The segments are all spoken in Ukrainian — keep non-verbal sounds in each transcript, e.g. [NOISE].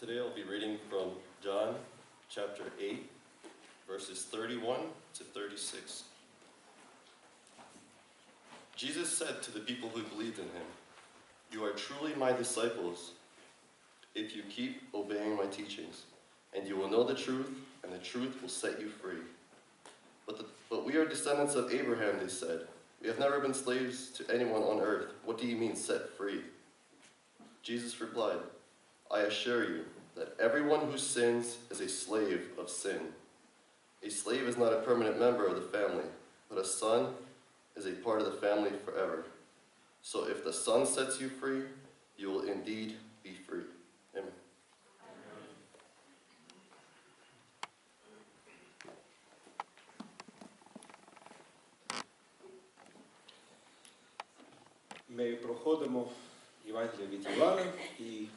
Today I'll be reading from John chapter 8, verses 31 to 36. Jesus said to the people who believed in him, You are truly my disciples if you keep obeying my teachings, and you will know the truth, and the truth will set you free. But, the, but we are descendants of Abraham, they said. We have never been slaves to anyone on earth. What do you mean, set free? Jesus replied, I assure you that everyone who sins is a slave of sin. A slave is not a permanent member of the family, but a son is a part of the family forever. So if the Son sets you free, you will indeed be free. Amen. Ми проходимо Євангелія від Івана і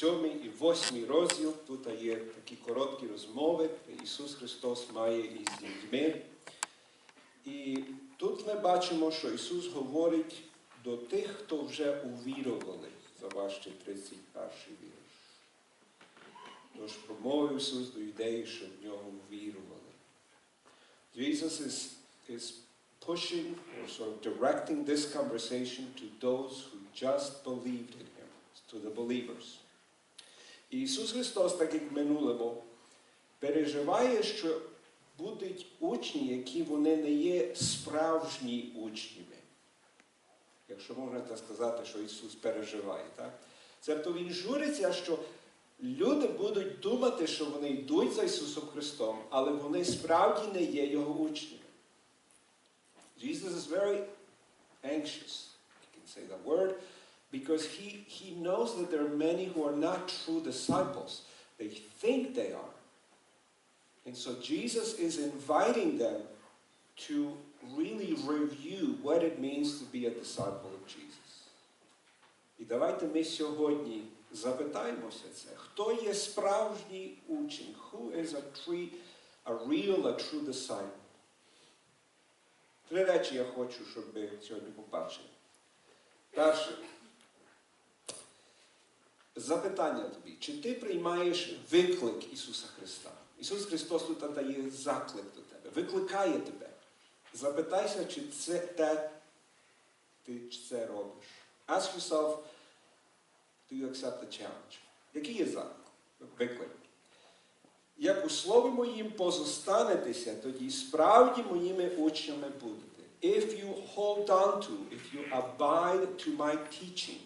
сьомий і восьмий розділ. Тут є такі короткі розмови, Ісус Христос має із людьми. І тут ми бачимо, що Ісус говорить до тих, хто вже увірували, заважте 31 вірш. Тож промовив Ісус до юдеїв, що в нього вірували. Jesus is, is pushing or sort of directing this conversation to those who just believed in him, to the believers. Ісус Христос, так як в минулому, переживає, що будуть учні, які вони не є справжні учнями. Якщо можна так сказати, що Ісус переживає. Так? Тобто Він журиться, що люди будуть думати, що вони йдуть за Ісусом Христом, але вони справді не є Його учнями. Jesus is very anxious, you can say that word, because he, he knows that there are many who are not true disciples. They think they are. And so Jesus is inviting them to really review what it means to be a disciple of Jesus. І давайте ми сьогодні запитаємося це. Хто є справжній учень? Who is a, tree, a real, a true disciple? Три речі я хочу, щоб ви сьогодні побачили. Перше. Запитання тобі, чи ти приймаєш виклик Ісуса Христа? Ісус Христос тут дає заклик до тебе, викликає тебе. Запитайся, чи це те, ти це робиш. Ask yourself, do you accept the challenge? Який є заклик? Виклик. Як у слові моїм позостанетеся, тоді справді моїми учнями будете. If you hold on to, if you abide to my teaching,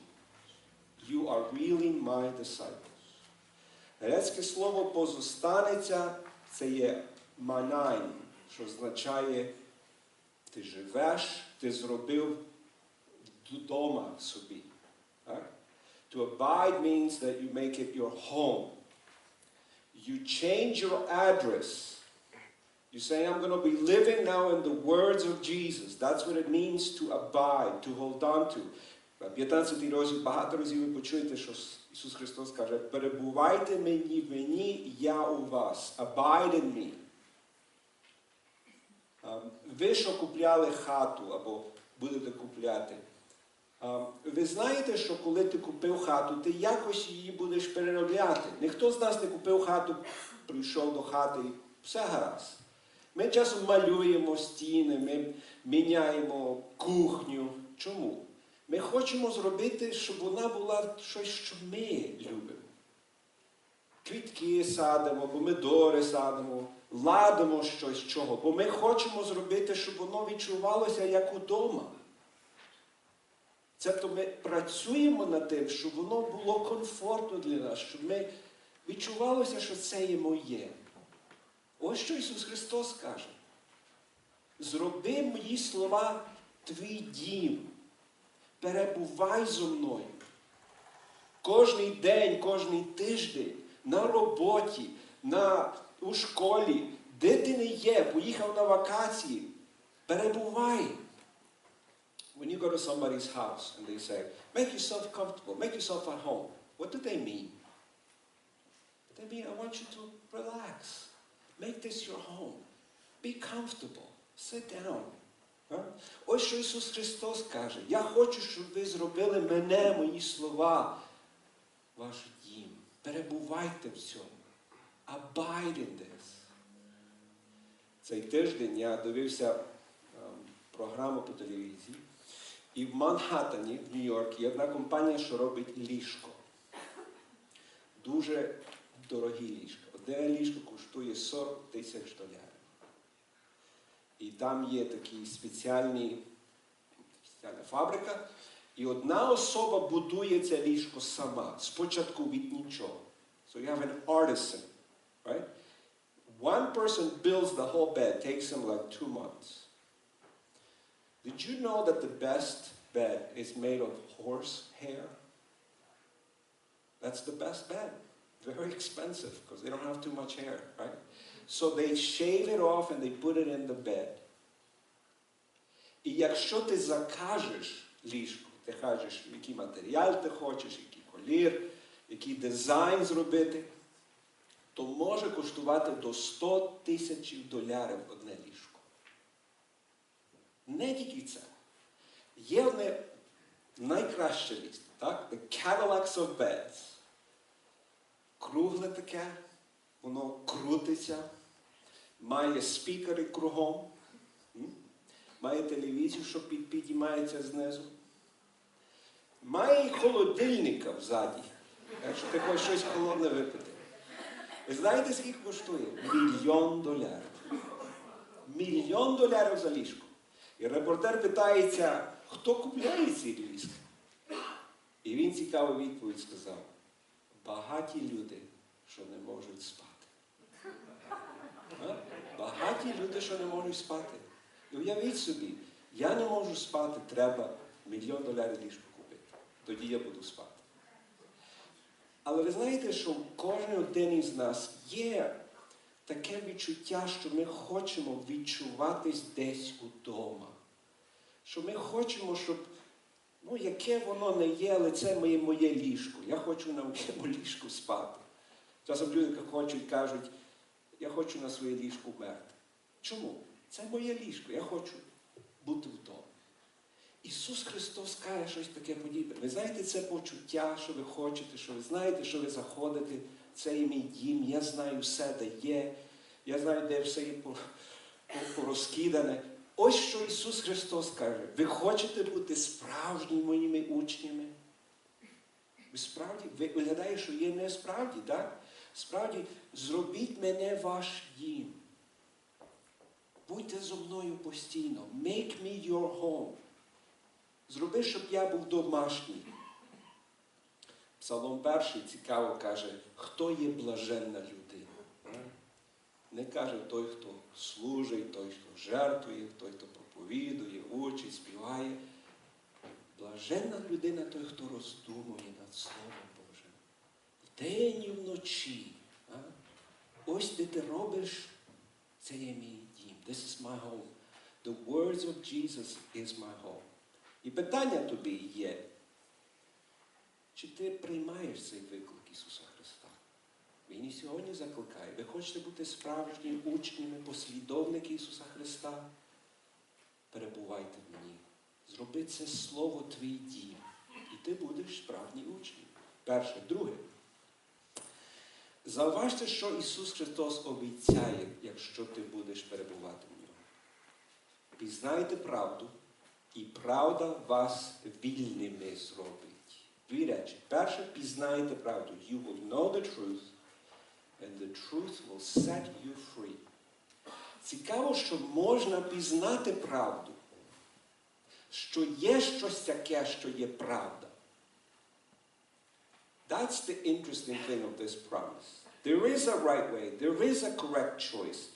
you are really my disciples. Грецьке слово позостанеться це є манайн, що означає ти живеш, ти зробив вдома собі. Так? To abide means that you make it your home. You change your address. You say, I'm going to be living now in the words of Jesus. That's what it means to abide, to hold on to. В 15 розділ багато разів ви почуєте, що Ісус Христос каже, перебувайте мені в мені, я у вас. Abide in me. Ви що купляли хату або будете купляти. Ви знаєте, що коли ти купив хату, ти якось її будеш переробляти. Ніхто з нас не купив хату, прийшов до хати і все гаразд. Ми часом малюємо стіни, ми міняємо кухню. Чому? Ми хочемо зробити, щоб вона була щось, що ми любимо. Квітки садимо, помидори садимо, ладимо щось чого, бо ми хочемо зробити, щоб воно відчувалося як удома. Тобто ми працюємо над тим, щоб воно було комфортно для нас, щоб ми відчувалося, що це є моє. Ось що Ісус Христос каже. Зроби мої слова твій дім. Перебувай зо мною. Кожний день, кожний тиждень, на роботі, на, у школі, де ти не є, поїхав на вакації. Перебувай. When you go to somebody's house and they say, make yourself comfortable, make yourself at home, what do they mean? They mean, I want you to relax. Make this your home. Be comfortable. Sit down. Ось що Ісус Христос каже. Я хочу, щоб ви зробили мене, мої слова, ваш дім. Перебувайте в цьому. This. Цей тиждень я дивився програму по телевізії, і в Манхаттені, в Нью-Йорк, є одна компанія, що робить ліжко. Дуже дорогі ліжка. Одне ліжко коштує 40 тисяч доларів. І там є такі спеціальні, спеціальна фабрика, і одна особа будує це ліжко сама, спочатку від нічого. So you have an artisan, right? One person builds the whole bed, takes him like two months. Did you know that the best bed is made of horse hair? That's the best bed. Very expensive because they don't have too much hair, right? So they shave it off and they put it in the bed. І якщо ти закажеш ліжко, ти кажеш, який матеріал ти хочеш, який колір, який дизайн зробити, то може коштувати до 100 тисяч доларів одне ліжко. Не тільки це. Є одне найкраще ліжко, так? The Cadillacs of Beds. Кругле таке, воно крутиться, має спікери кругом, має телевізію, що підіймається знизу. Має холодильника взаді, якщо ти хочеш щось холодне випити. Ви знаєте, скільки коштує? Мільйон доларів. Мільйон доларів за ліжко. І репортер питається, хто купляє ці ліжки? І він цікаву відповідь сказав: багаті люди, що не можуть спати. Багаті люди, що не можуть спати. І уявіть собі, я не можу спати, треба мільйон доларів ліжко купити. Тоді я буду спати. Але ви знаєте, що кожен один із нас є таке відчуття, що ми хочемо відчуватись десь удома. Що ми хочемо, щоб, ну, яке воно не є, але це моє, моє ліжко. Я хочу на моєму ліжку спати. Часом люди хочуть, кажуть, я хочу на своє ліжко вмерти. Чому? Це моє ліжко, я хочу бути вдома. Ісус Христос каже щось таке подібне. Ви знаєте це почуття, що ви хочете, що ви знаєте, що ви заходите, це є мій дім, я знаю все, де є, я знаю, де все є по- по- порозкидане. Ось що Ісус Христос каже. Ви хочете бути справжніми моїми учнями? Ви справді, ви виглядає, що є не справді, так? Справді, зробіть мене ваш дім. Будьте зо мною постійно. Make me your home. Зроби, щоб я був домашній. Псалом перший цікаво каже, хто є блаженна людина. Не каже той, хто служить, той, хто жертвує, той, хто проповідує, учить, співає. Блаженна людина той, хто роздумує над Словом. Вдень і вночі. А? Ось де ти робиш, це є мій дім. This is my home. The words of Jesus is my home. І питання тобі є, чи ти приймаєш цей виклик Ісуса Христа? Він і сьогодні закликає. Ви хочете бути справжніми учнями, послідовники Ісуса Христа? Перебувайте в мені. Зроби це слово твій дім. І ти будеш справжній учень. Перше. Друге. Зауважте, що Ісус Христос обіцяє, якщо ти будеш перебувати в ньому. Пізнайте правду, і правда вас вільними зробить. Дві речі. Перше, пізнайте правду. You will know the truth, and the truth will set you free. Цікаво, що можна пізнати правду, що є щось таке, що є правда. That's the interesting thing of this promise. There is a right way, there is a correct choice,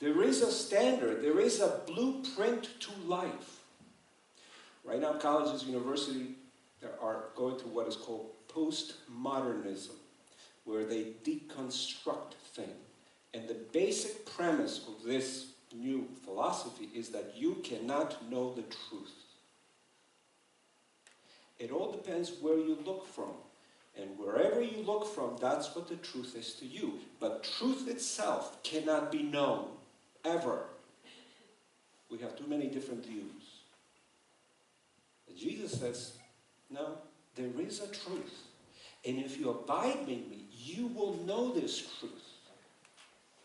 there is a standard, there is a blueprint to life. Right now, colleges, universities are going through what is called postmodernism, where they deconstruct things. And the basic premise of this new philosophy is that you cannot know the truth. It all depends where you look from. And wherever you look from, that's what the truth is to you. But truth itself cannot be known, ever. We have too many different views. And Jesus says, no, there is a truth. And if you abide in me, you will know this truth.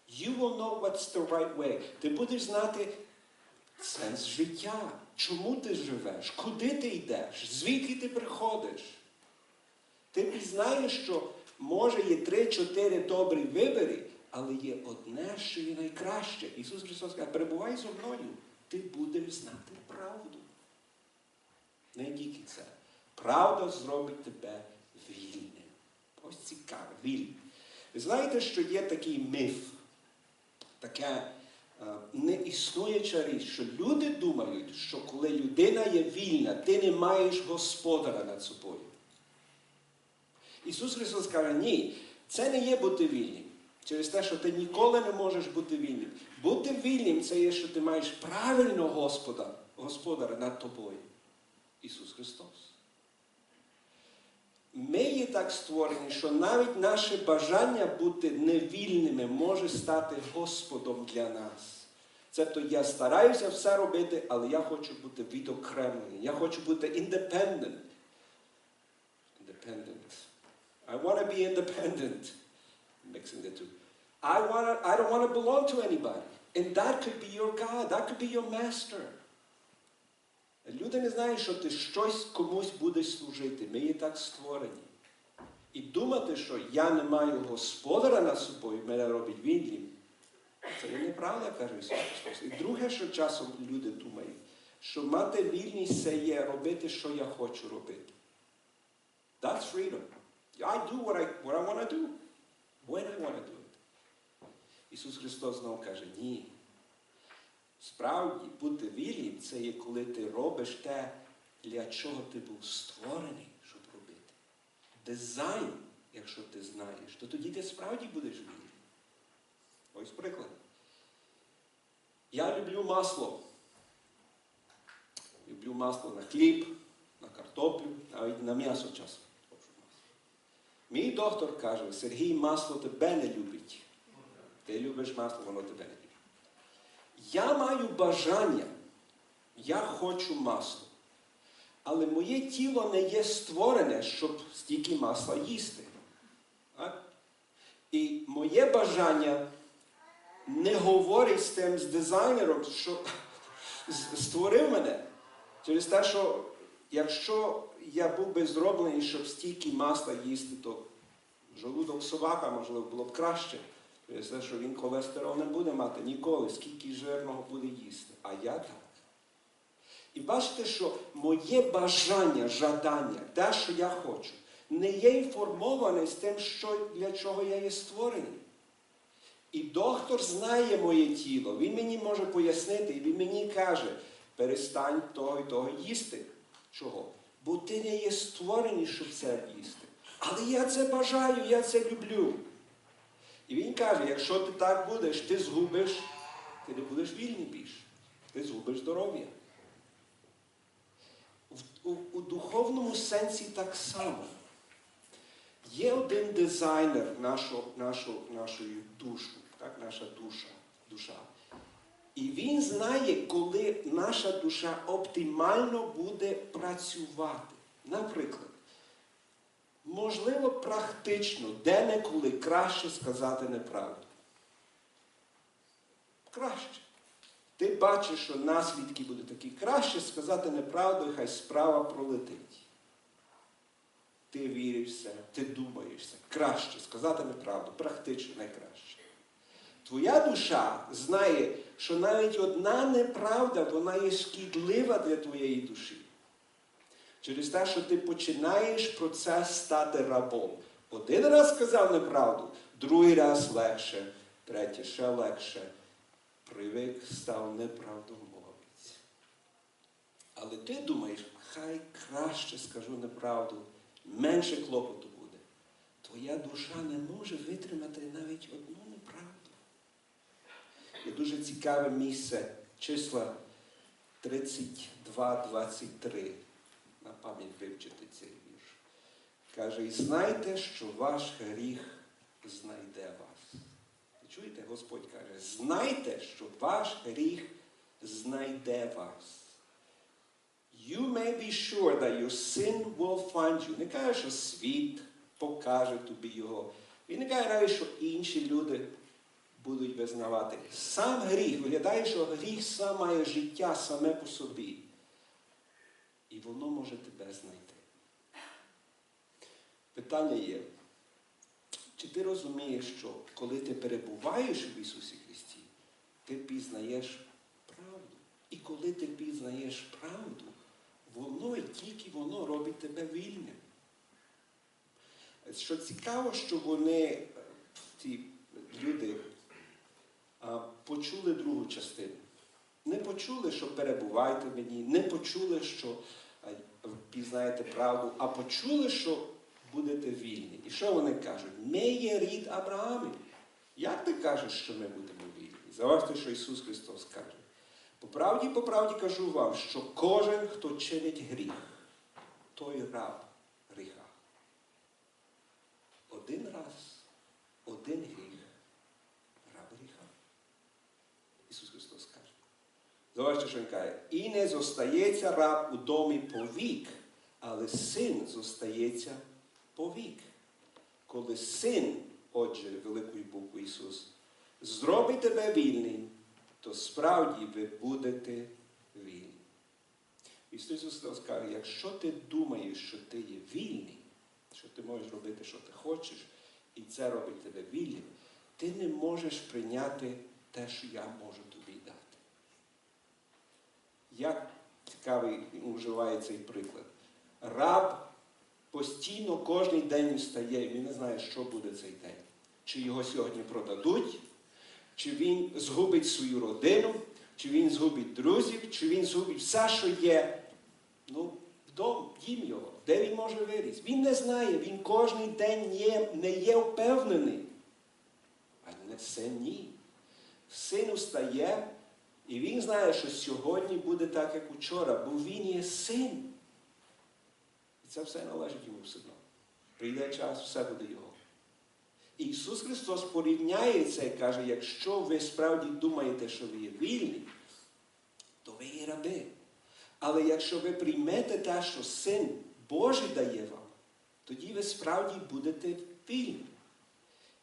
You will know what's the right way. Ти будеш знати сенс життя. Чому ти живеш? Куди ти йдеш? Звідки ти приходиш? Ти пізнаєш, що може є три-чотири добрі вибори, але є одне, що є найкраще. Ісус Христос каже, перебувай зо мною, ти будеш знати правду. Не тільки це. Правда зробить тебе вільним. Ось цікаво, вільним. Ви знаєте, що є такий міф, така е, неіснуюча річ, що люди думають, що коли людина є вільна, ти не маєш господаря над собою. Ісус Христос каже, ні, це не є бути вільним. Через те, що ти ніколи не можеш бути вільним. Бути вільним це є, що ти маєш правильного Господа, Господара над тобою. Ісус Христос. Ми є так створені, що навіть наше бажання бути невільними може стати Господом для нас. Тобто я стараюся все робити, але я хочу бути відокремлений. Я хочу бути independent. Independent. I want to be independent. [LAUGHS] Mixing the two. I, wanna, I don't want to belong to anybody. And that could be your God. That could be your master. Люди не знають, що ти щось комусь будеш служити. Ми є так створені. І думати, що я не маю господаря над собою, мене робить вільним. Це є неправда, каже Ісус. І друге, що часом люди думають, що мати вільність це є робити, що я хочу робити. That's freedom. I do what I, what I want to do. When I want to do it. Ісус Христос знову каже, ні. Справді, бути вільним це є коли ти робиш те, для чого ти був створений, щоб робити. Дизайн, якщо ти знаєш, то тоді ти справді будеш вільним. Ось приклад. Я люблю масло. Люблю масло на хліб, на картоплю, навіть на м'ясо часом. Мій доктор каже, Сергій, масло тебе не любить. Ти любиш масло, воно тебе не любить. Я маю бажання, я хочу масло. Але моє тіло не є створене, щоб стільки масла їсти. Так? І моє бажання не говорить з тим з дизайнером, що [LAUGHS] створив мене. Через те, що якщо я був би зроблений, щоб стільки масла їсти, то жолудок собака, можливо, було б краще. Через те, що він холестерол не буде мати ніколи, скільки жирного буде їсти. А я так. І бачите, що моє бажання, жадання, те, що я хочу, не є інформоване з тим, що, для чого я є створений. І доктор знає моє тіло, він мені може пояснити, і він мені каже, перестань того і того їсти. Чого? Бо ти не є створений, щоб це їсти. Але я це бажаю, я це люблю. І він каже, якщо ти так будеш, ти згубиш, ти не будеш вільний більше. Ти згубиш здоров'я. У, у духовному сенсі так само. Є один дизайнер нашого, нашого, нашої душу, так, наша душа, душа. І він знає, коли наша душа оптимально буде працювати. Наприклад, можливо, практично, де-неколи краще сказати неправду. Краще. Ти бачиш, що наслідки будуть такі. Краще сказати неправду, і хай справа пролетить. Ти віриш в це, ти думаєш це. Краще сказати неправду, практично найкраще. Твоя душа знає, що навіть одна неправда, вона є шкідлива для твоєї душі. Через те, що ти починаєш процес стати рабом. Один раз сказав неправду, другий раз легше, третє ще легше. Привик став неправдомовець. Але ти думаєш, хай краще скажу неправду, менше клопоту буде. Твоя душа не може витримати навіть одну. Є дуже цікаве місце, числа 32-23. На пам'ять вивчити цей вірш. Каже, і знайте, що ваш гріх знайде вас. Чуєте, Господь каже, знайте, що ваш гріх знайде вас. You may be sure that your sin will find you. Не каже, що світ покаже тобі його. Він не каже навіть, що інші люди будуть визнавати. Сам гріх, виглядає, що гріх сам має життя саме по собі. І воно може тебе знайти. Питання є, чи ти розумієш, що коли ти перебуваєш в Ісусі Христі, ти пізнаєш правду. І коли ти пізнаєш правду, воно і тільки воно робить тебе вільним. Що цікаво, що вони, ті люди, почули другу частину. Не почули, що перебувайте в мені, не почули, що пізнаєте правду, а почули, що будете вільні. І що вони кажуть? Ми є рід Авраамів. Як ти кажеш, що ми будемо вільні? Заважте, що Ісус Христос каже. По правді, по правді кажу вам, що кожен, хто чинить гріх, той раб гріха. Один раз, один гріх, раб гріха. Ісус Христос каже. Заважте, що Він каже, і не зостається раб у домі повік, але син зостається повік. Коли син, отже, великої букви Ісус, зробить тебе вільним, то справді ви будете вільні. Ісус Христос каже, якщо ти думаєш, що ти є вільний, що ти можеш робити, що ти хочеш, і це робить тебе вільним, ти не можеш прийняти те, що я можу. Як цікавий вживає цей приклад. Раб постійно кожен день встає, він не знає, що буде цей день. Чи його сьогодні продадуть, чи він згубить свою родину, чи він згубить друзів, чи він згубить все, що є. Ну, дом, дім його, де він може виріс. Він не знає, він кожен день є, не є впевнений. А не син ні. Син встає, і він знає, що сьогодні буде так, як учора, бо він є син. І це все належить йому все одно. Прийде час, все буде його. Ісус Христос порівняє це і каже, якщо ви справді думаєте, що ви є вільні, то ви є раби. Але якщо ви приймете те, що Син Божий дає вам, тоді ви справді будете вільні.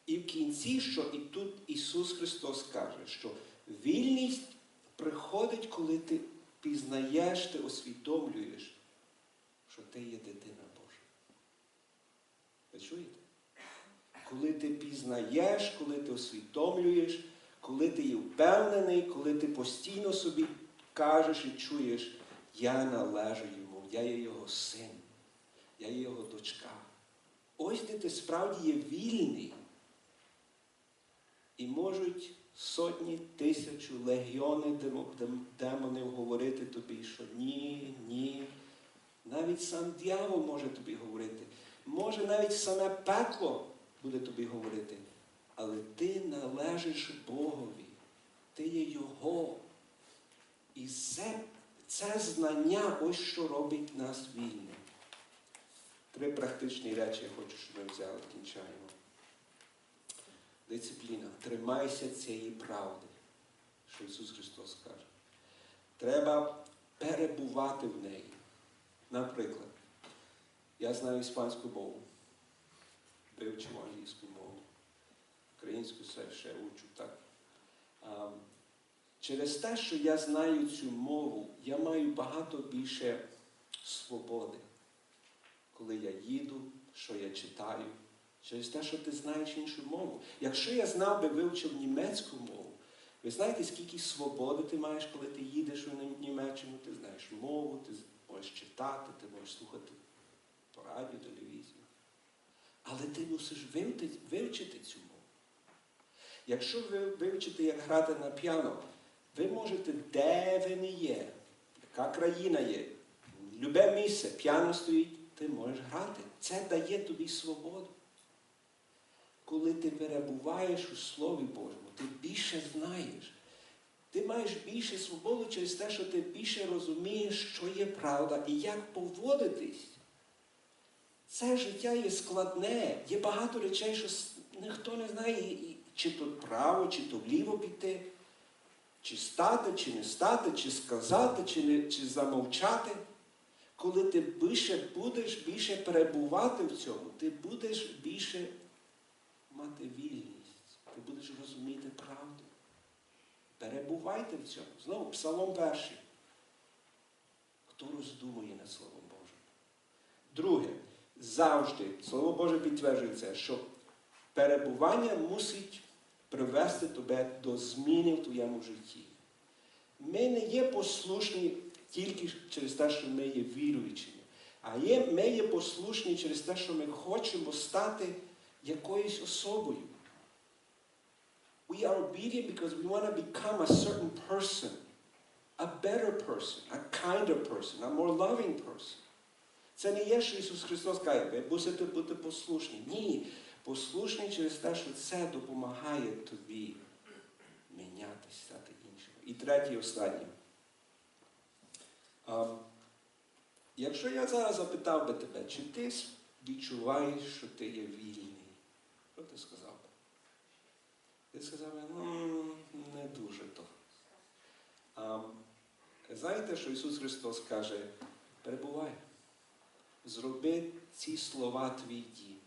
І в кінці, що і тут Ісус Христос каже, що вільність приходить, коли ти пізнаєш, ти усвідомлюєш, що ти є дитина Божа. Ви чуєте? Коли ти пізнаєш, коли ти усвідомлюєш, коли ти є впевнений, коли ти постійно собі кажеш і чуєш, я належу йому, я є його син, я є його дочка. Ось де ти справді є вільний. І можуть сотні тисячі легіони демонів говорити тобі, що ні, ні. Навіть сам дьявол може тобі говорити. Може навіть саме пекло буде тобі говорити. Але ти належиш Богові. Ти є Його. І це, це знання ось що робить нас вільними. Три практичні речі я хочу, щоб ми взяли, кінчаємо. Дисципліна. Тримайся цієї правди, що Ісус Христос каже. Треба перебувати в неї. Наприклад, я знаю іспанську мову, вивчив англійську мову, українську ще учу так. А, через те, що я знаю цю мову, я маю багато більше свободи, коли я їду, що я читаю. Через те, що ти знаєш іншу мову. Якщо я знав би вивчив німецьку мову, ви знаєте, скільки свободи ти маєш, коли ти їдеш у Німеччину, ти знаєш мову, ти можеш читати, ти можеш слухати по радіо, телевізію. Але ти мусиш вивчити, цю мову. Якщо ви вивчите, як грати на піано, ви можете, де ви не є, яка країна є, любе місце, піано стоїть, ти можеш грати. Це дає тобі свободу. Коли ти перебуваєш у Слові Божому, ти більше знаєш. Ти маєш більше свободи через те, що ти більше розумієш, що є правда і як поводитись. Це життя є складне, є багато речей, що ніхто не знає, чи то право, чи то вліво піти, чи стати, чи не стати, чи сказати, чи, не, чи замовчати. Коли ти більше будеш більше перебувати в цьому, ти будеш більше мати вільність, ти будеш розуміти правду. Перебувайте в цьому. Знову Псалом перший. Хто роздумує над Словом Божим? Друге, завжди Слово Боже підтверджує це, що перебування мусить привести тебе до зміни в твоєму житті. Ми не є послушні тільки через те, що ми є віруючими, а є, ми є послушні через те, що ми хочемо стати якоюсь особою. We are obedient because we want to become a certain person, a better person, a kinder person, a more loving person. Це не є, що Ісус Христос каже, ви мусите бути послушні. Ні, послушні через те, що це допомагає тобі мінятися, стати іншим. І третє, останнє. А, якщо я зараз запитав би тебе, чи ти відчуваєш, що ти є вільний, що ти сказав? Ти сказав ну, не дуже то. А, знаєте, що Ісус Христос каже, перебувай, зроби ці слова твій дім.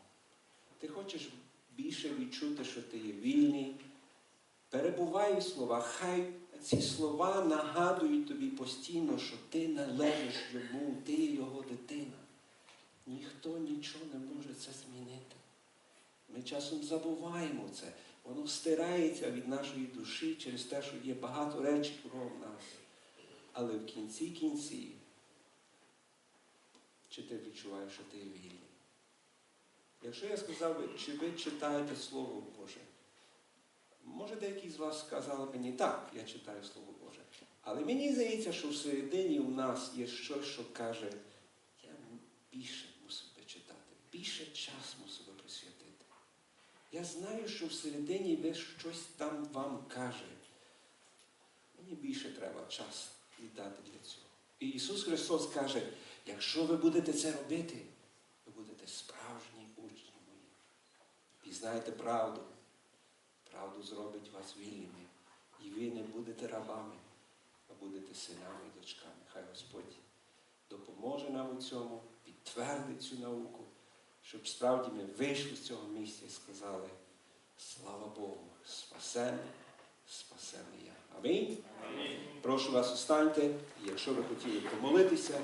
Ти хочеш більше відчути, що ти є вільний. Перебувай в словах, хай ці слова нагадують тобі постійно, що ти належиш йому, ти його дитина. Ніхто нічого не може це змінити. Ми часом забуваємо це. Воно стирається від нашої душі через те, що є багато речей кругом нас. Але в кінці кінці, чи ти відчуваєш, що ти вільний? Якщо я сказав би, чи ви читаєте Слово Боже, може деякі з вас сказали мені, так, я читаю Слово Боже. Але мені здається, що всередині у нас є щось, що каже, я більше мусив би читати, більше час мусив би присвятити. Я знаю, що всередині ви щось там вам каже. Мені більше треба час віддати для цього. І Ісус Христос каже, якщо ви будете це робити, ви будете справжні учні мої. Пізнаєте правду. Правду зробить вас вільними. І ви не будете рабами, а будете синами і дочками. Хай Господь допоможе нам у цьому, підтвердить цю науку, щоб справді ми вийшли з цього місця і сказали, слава Богу, спасений, спасений я. Амінь. Прошу вас, останьте, і якщо ви хотіли помолитися,